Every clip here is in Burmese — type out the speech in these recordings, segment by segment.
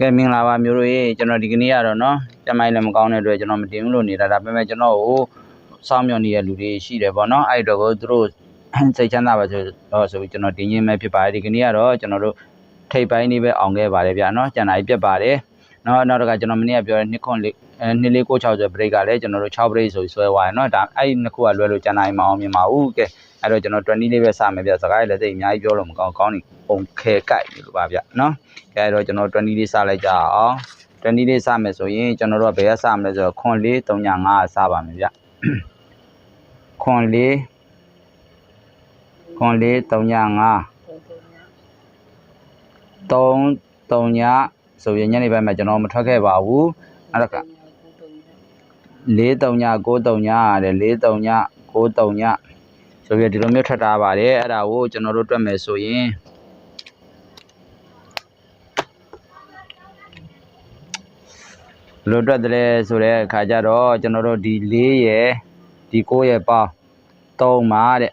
ကဲမင်္ဂလာပါမျိုးတို့ရေကျွန်တော်ဒီကနေ့ကတော့เนาะကျမိုင်းလည်းမကောင်းတဲ့အတွက်ကျွန်တော်မတင်ဘူးလို့နေတာဒါပေမဲ့ကျွန်တော်ကိုစောင့်မျှော်နေတဲ့လူတွေရှိတယ်ပေါ့เนาะအဲ့ဒီတော့ကိုသူတို့စိတ်ချမ်းသာပါဆိုတော့ဆိုပြီးကျွန်တော်တင်ရင်းမဲ့ဖြစ်ပါတယ်ဒီကနေ့ကတော့ကျွန်တော်တို့ထိပ်ပိုင်းလေးပဲအောင်ခဲ့ပါတယ်ဗျာเนาะကျန်တာကြီးပြတ်ပါတယ်เนาะနောက်တစ်ခါကျွန်တော်မနေ့ကပြောတဲ့နှစ်ခွန်လေး 2496ဆိုဘရိတ်ကလည်းကျွန်တော်တို့6ဘရိတ်ဆိုပြီးဆွဲသွားရနော်ဒါအဲ့ဒီနှစ်ခုကလွဲလို့ကျန်နိုင်မအောင်မြင်ပါဘူးကဲအဲ့တော့ကျွန်တော်20လေးပဲစမယ်ဗျစကားလည်းသိအများကြီးပြောလို့မကောင်းကောင်းနေပုံခဲကြိုက်လို့ပါဗျနော်ကဲအဲ့တော့ကျွန်တော်20လေးစလိုက်ကြအောင်20လေးစမယ်ဆိုရင်ကျွန်တော်တို့ကဘယ်ကစမလဲဆိုတော့ခွန်4 395စပါမယ်ဗျခွန်4ခွန်4 395 3 3ညဆိုရင်ညနေပိုင်းမှာကျွန်တော်မထွက်ခဲ့ပါဘူးအဲ့ဒါက 4 3ည9 3ညရတယ်4 3ည9 3ညဆိုပြီးဒီလိုမျိုးထွက်ထားပါတယ်အဲ့ဒါကိုကျွန်တော်တို့တွက်မယ်ဆိုရင်ဘယ်လိုတွက်တယ်လဲဆိုတဲ့အခါကျတော့ကျွန်တော်တို့ဒီ4ရယ်ဒီ9ရယ်ပေါင်း3ပါတဲ့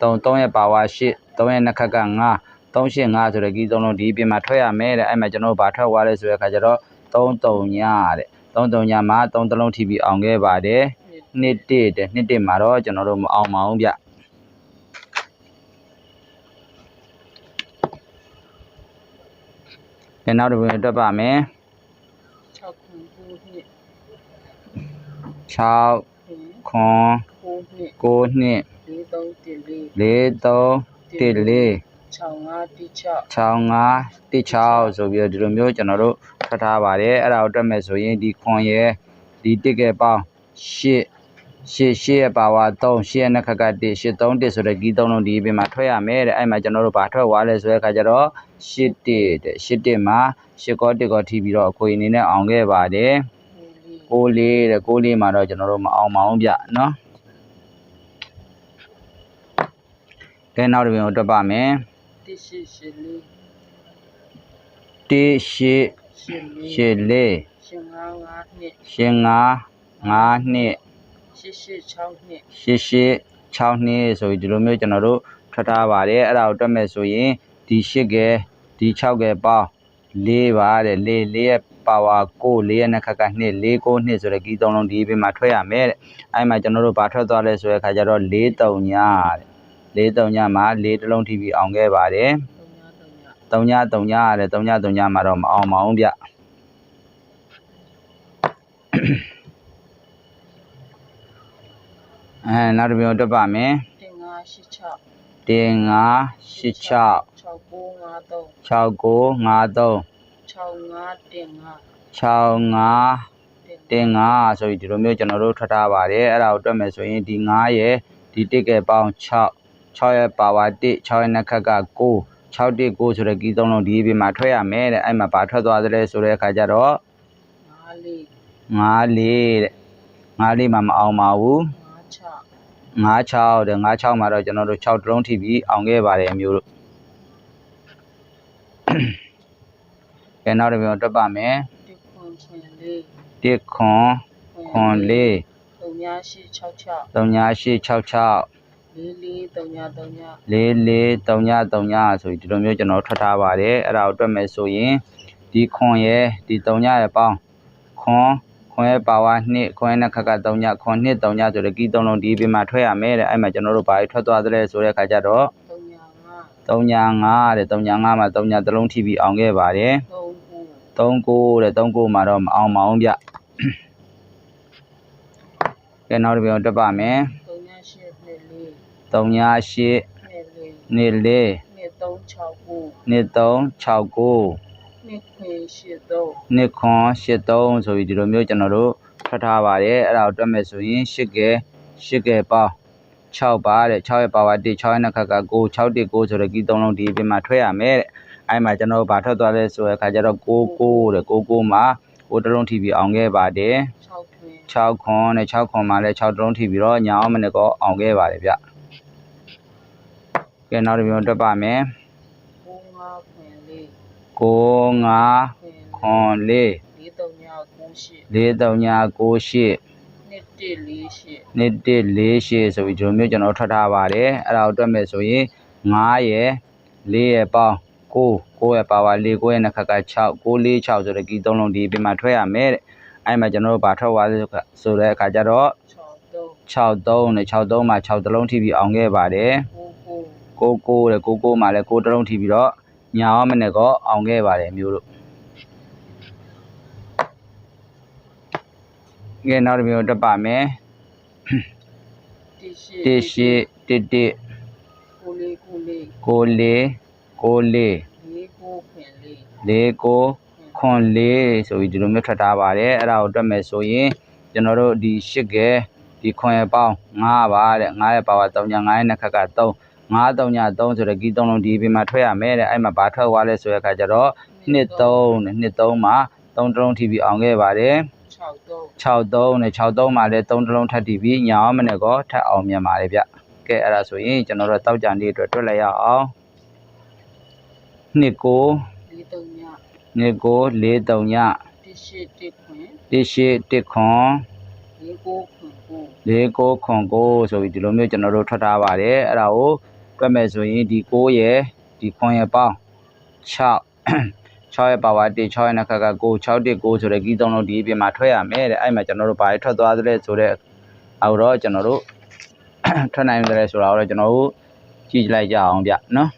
3 3ရယ်ပါဝါ8 3ရယ်နှစ်ခက်က9 385ဆိုတဲ့ကြီးသုံးလုံးဒီအပြင်မှာထွက်ရမယ်တဲ့အဲ့မှာကျွန်တော်တို့ဘာထွက်သွားလဲဆိုတဲ့အခါကျတော့33ညတဲ့ 33ညမှာ3တလုံးထိပြီးအောင်ခဲ့ပါတယ်နှစ်တစ်တဲ့နှစ်တစ်မှာတော့ကျွန်တော်တို့မအောင်ပါဘူးဗျဒီနောက်တစ်ပြန်တွက်ပါမယ်6ခု9နှစ်6ခွန်9နှစ်9နှစ်4314 43 14 6516 65 16ဆိုပြီးတော့ဒီလိုမျိုးကျွန်တော်တို့ ထွက်ထားပါတယ်အဲ့ဒါကိုတွက်မယ်ဆိုရင်ဒီခွန်ရဲ့ဒီတစ်ကဲပေါင်း8 8 8ရဲ့ပါဝါ3 8ရဲ့နှစ်ခက်က1 8 3 1ဆိုတဲ့ဂီးသုံးလုံးဒီအပြင်မှာထွက်ရမယ်တဲ့အဲ့မှာကျွန်တော်တို့ဘာထွက်သွားလဲဆိုတဲ့အခါကျတော့8 1တဲ့8 1မှာ8ကော1ကောထိပြီးတော့အခွေအနေနဲ့အောင်ခဲ့ပါတယ်6လေးတဲ့6လေးမှာတော့ကျွန်တော်တို့မအောင်ပါဘူးဗျနော်ကဲနောက်တစ်ပြန်ကိုတွက်ပါမယ်1814 1 8 84 8လေး55နှစ်ရှင်5 5နှစ်86နှစ်88 6နှစ်ဆိုပြီးဒီလိုမျိုးကျွန်တော်တို့ထွက်ထားပါတယ်အဲ့ဒါကိုတွက်မယ်ဆိုရင်ဒီ8ကဲဒီ6ကဲပေါင်း4ပါတဲ့4 4ရဲ့ပါဝါ9 4ရဲ့နှစ်ခက်က2 4 9နှစ်ဆိုတဲ့ကီးသုံးလုံးဒီအပြင်မှာထွက်ရမယ်တဲ့အဲ့မှာကျွန်တော်တို့ဘာထွက်သွားလဲဆိုတဲ့အခါကျတော့4 3ညတဲ့4 3ညမှာ4တစ်လုံးထိပြီးအောင်ခဲ့ပါတယ် 3ည3ညရတယ်3ည3ညမှာတော့မအောင်ပါဘူးဗျအဲနောက်တစ်ပြုံတွက်ပါမယ်1586တင်5 86 6953 6953 6515 65တင်5ဆိုပြီးဒီလိုမျိုးကျွန်တော်တို့ထွက်ထားပါတယ်အဲ့ဒါကိုတွက်မယ်ဆိုရင်ဒီ9ရယ်ဒီတစ်ကဲပေါင်း6 6ရယ်ပါဝါ1 6ရယ်နှစ်ခက်က9 6တစ်9ဆိုတဲ့ကီးသုံးလုံးဒီအပြင်မှာထွက်ရမယ်တဲ့အဲ့မှာဘာထွက်သွားသလဲဆိုတဲ့အခါကျတော့5လေး9လေးတဲ့9လေးမှာမအောင်ပါဘူး56 56တဲ့56မှာတော့ကျွန်တော်တို့6တလုံးထိပြီးအောင်ခဲ့ပါတယ်အမျိုးတို့ကဲနောက်တစ်ပြန်တွက်ပါမယ်တစ်ခွန်ခွန်လေးတစ်ခွန်ခွန်လေး3866 3866 လေးလေး333လေးလေး3ည3ညဆိုပြီးဒီလိုမျိုးကျွန်တော်ထွက်ထားပါတယ်အဲ့ဒါကိုတွက်မယ်ဆိုရင်ဒီခွန်ရဲ့ဒီ3ညရဲ့ပေါင်းခွန်ခွန်ရဲ့ပါဝါ2ခွန်ရဲ့နှစ်ခက်က3ညခွန်2 3ညဆိုတဲ့ကီး3လုံးဒီပြင်မှာထွက်ရမယ်တဲ့အဲ့မှာကျွန်တော်တို့ဘာတွေထွက်သွားသလဲဆိုတဲ့အခါကျတော့355 3ညာ5တဲ့3ညာ5မှာ3ညာတစ်လုံးထိပြီးအောင်ခဲ့ပါတယ်39 39တဲ့39မှာတော့မအောင်မအောင်ဗျကဲနောက်တစ်ပြန်တွက်ပါမယ် 38နှစ်လေး38နှစ်လေးနှစ်4နှစ်369နှစ်369နှစ်ခွင်83နှစ်ခွန်83ဆိုပြီးဒီလိုမျိုးကျွန်တော်တို့ထွက်ထားပါတယ်အဲ့ဒါကိုတွက်မယ်ဆိုရင်8ကဲ8ကဲပေါင်း6ပါတဲ့6ရဲ့ပါဝါ1 6ရဲ့နှစ်ခက်က9 6 1 9ဆိုတဲ့ကီး3လုံးဒီအပြင်မှာထွက်ရမယ်တဲ့အဲ့မှာကျွန်တော်တို့ဘာထွက်သွားလဲဆိုတဲ့အခါကျတော့9 9တဲ့9 9မှာ9တစ်လုံးထိပြီးအောင်ခဲ့ပါတယ်6ခွင်6ခွန်နဲ့6ခွန်မှာလည်း6တလုံးထိပြီးတော့ညာအောင်မနဲ့ကောအောင်ခဲ့ပါတယ်ဗျ ကဲနောက်တစ်ပြုံတွက်ပါမယ်95ခွင်လေး9 5ခွင်ခွန်လေး4398 4398နှစ်148နှစ်148ဆိုပြီးဒီလိုမျိုးကျွန်တော်ထွက်ထားပါတယ်အဲ့ဒါကိုတွက်မယ်ဆိုရင်9ရယ်4ရယ်ပေါင်း6 9ရဲ့ပါဝါ4 9ရဲ့နှစ်ခါက6 9 4 6ဆိုတဲ့ကီသုံးလုံးဒီပြင်မှာထွက်ရမယ်တဲ့အဲ့မှာကျွန်တော်တို့ဘာထွက်သွားလဲဆိုတဲ့အခါကျတော့6 3 63နဲ့63မှာ6တလုံးထိပြီးအောင်ခဲ့ပါတယ်9 9 ကိုကိုတဲ့ကိုကိုမှာလည်းကိုတလုံးထိပြီးတော့ညာအောင်မနဲ့ကောအောင်ခဲ့ပါတယ်မျိုးတို့ငယ်နောက်တစ်မျိုးတက်ပါမယ်1တစ်ရှိတစ်တစ်9 4ကိုလေးကိုလေး9 9ခွင်လေးလေးကိုခွန်လေးဆိုပြီးဒီလိုမျိုးထွက်ထားပါတယ်အဲ့ဒါကိုတွက်မယ်ဆိုရင်ကျွန်တော်တို့ဒီရှစ်ကဲဒီခွန်ရပေါင်း9ပါတဲ့9ရဲ့ပါဝါ3ညာ9ရဲ့နှစ်ခက်က3 9 3ညာ3ဆိုတဲ့ကီ3လုံးဒီပြင်မှာထွက်ရမယ်တဲ့အဲ့မှာဘာထွက်သွားလဲဆိုတဲ့အခါကျတော့နှစ်3နဲ့နှစ်3မှာ3တလုံးထိပြီးအောင်ခဲ့ပါတယ်6 3 63နဲ့63မှာလည်း3တလုံးထပ်တီးပြီးညာအောင်မနဲ့ကောထပ်အောင်မြန်ပါတယ်ဗျကဲအဲ့ဒါဆိုရင်ကျွန်တော်တို့တောက်ကြံလေးအတွက်တွက်လိုက်ရအောင်နှစ်ကို4 3ညနှစ်ကို4 3ည1 8 1ခွင်တစ်ရှိတစ်ခွန်4 9ခွင်9လေးကိုခွန်ကိုဆိုပြီးဒီလိုမျိုးကျွန်တော်တို့ထွက်ထားပါတယ်အဲ့ဒါကို တွက်မယ်ဆိုရင်ဒီ6ရယ်ဒီခွန်ရယ်ပေါင်း6 6ရဲ့ပါဝါ1 6ရဲ့နှစ်ခါက9 6 1 9ဆိုတဲ့ကီးသုံးလုံးဒီအပြင်မှာထွက်ရမယ်တဲ့အဲ့မှာကျွန်တော်တို့ဘာတွေထွက်သွားသလဲဆိုတော့အောက်တော့ကျွန်တော်တို့ထွက်နိုင်တယ်ဆိုတာကိုတော့ကျွန်တော်တို့ကြည့်လိုက်ကြအောင်ဗျနော်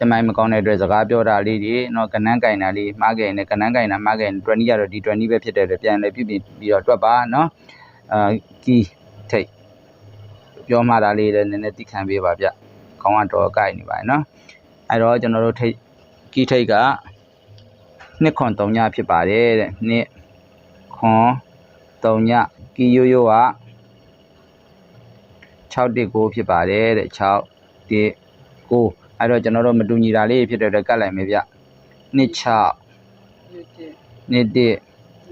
တမိုင်းမကောင်းတဲ့အတွက်စကားပြောတာလေးတွေနော်ကနန်းကင်တာလေးမှားခဲ့ရင်လည်းကနန်းကင်တာမှားခဲ့ရင်20ကတော့ဒီ20ပဲဖြစ်တယ်လေပြန်လေပြုပြင်ပြီးတော့တွက်ပါနော်အာကီထိတ် ပြောမှတာလေးလည်းနည်းနည်းသိခံပေးပါဗျခေါင်းကတော့ကိုက်နေပါနော်အဲ့တော့ကျွန်တော်တို့ထိတ်ကီထိတ်ကနှစ်ခွန်3ညဖြစ်ပါတယ်တဲ့နှစ်ခွန်3ညကီရိုးရိုးက6တစ်9ဖြစ်ပါတယ်တဲ့6တစ်9အဲ့တော့ကျွန်တော်တို့မတူညီတာလေးဖြစ်တဲ့အတွက်ကတ်လိုက်မယ်ဗျနှစ်6 1နှစ်တစ်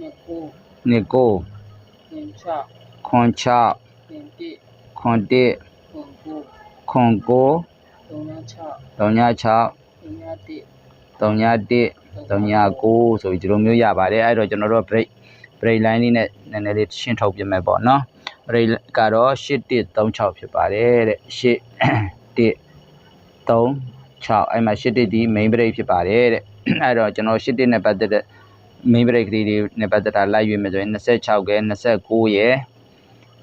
2 9နှစ်9 6 ခွန်6 1ခွန်1 9ခွန်9 3 6 3ည6 3 1 3ည1 3ည9ဆိုပြီးဒီလိုမျိုးရပါတယ်အဲ့တော့ကျွန်တော်တို့ break break line လေးနဲ့နည်းနည်းလေးရှင်းထုတ်ပြမယ်ပေါ့နော် break ကတော့8136ဖြစ်ပါတယ်တဲ့81 36အဲ့မှာ81ဒီ main break ဖြစ်ပါတယ်တဲ့အဲ့တော့ကျွန်တော်81နဲ့ပတ်သက်တဲ့ main break ကလေးတွေနဲ့ပတ်သက်တာလိုက်ရွေးမယ်ဆိုရင်26ကဲ29ရယ်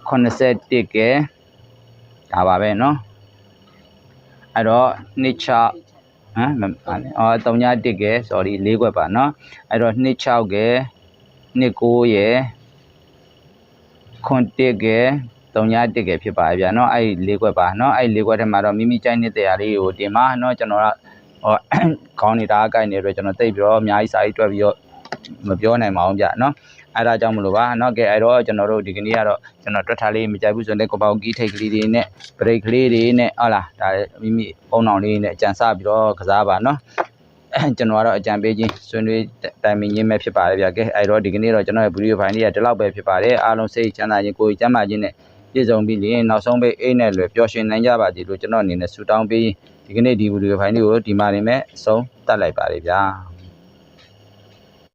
81ကဲ ဒါပါပဲเนาะအဲ့တော့26 ဟမ်မပါနဲ့အော်3ည1ကဲ sorry ၄ခွက်ပါเนาะအဲ့တော့2 6ကဲ2 9ရယ်ခွန်1ကဲ3ည1ကဲဖြစ်ပါဗျာเนาะအဲ့၄ခွက်ပါเนาะအဲ့၄ခွက်ထဲမှာတော့မိမိကြိုက်နေတဲ့တရားလေးကိုတင်ပါเนาะကျွန်တော်ကဟောခေါင်းနေတာအကိုက်နေတော့ကျွန်တော်တိတ်ပြီးတော့အများကြီးစာရေးတွက်ပြီးတော့မပြောနိုင်ပါဘူးဗျာเนาะ အဲ့ဒါကြောင့်မလို့ပါနော်ကဲအဲ့တော့ကျွန်တော်တို့ဒီကနေ့ကတော့ကျွန်တော်တွက်ထားလေးမကြိုက်ဘူးဆိုရင်လည်းကပောက်ကီးထိတ်ကလေးတွေနဲ့ဘရိတ်ကလေးတွေနဲ့ဟုတ်လားဒါမိမိပုံအောင်လေးနဲ့အကြံစပြီးတော့ကစားပါနော်ကျွန်တော်ကတော့အကြံပေးခြင်းဆွေးနွေးတိုင်ပင်ခြင်းပဲဖြစ်ပါတယ်ဗျာကဲအဲ့တော့ဒီကနေ့တော့ကျွန်တော်ရဲ့ဗီဒီယိုဖိုင်လေးကဒီလောက်ပဲဖြစ်ပါတယ်အားလုံးစိတ်ချမ်းသာခြင်းကိုယ်ကျန်းမာခြင်းနဲ့ပြည့်စုံပြီးလျင်နောက်ဆုံးပိတ်အိတ်နဲ့လွယ်ပျော်ရွှင်နိုင်ကြပါစေလို့ကျွန်တော်အနေနဲ့ဆုတောင်းပေးဒီကနေ့ဒီဗီဒီယိုဖိုင်လေးကိုဒီမှာနေမဲ့အဆုံးတတ်လိုက်ပါတယ်ဗျာ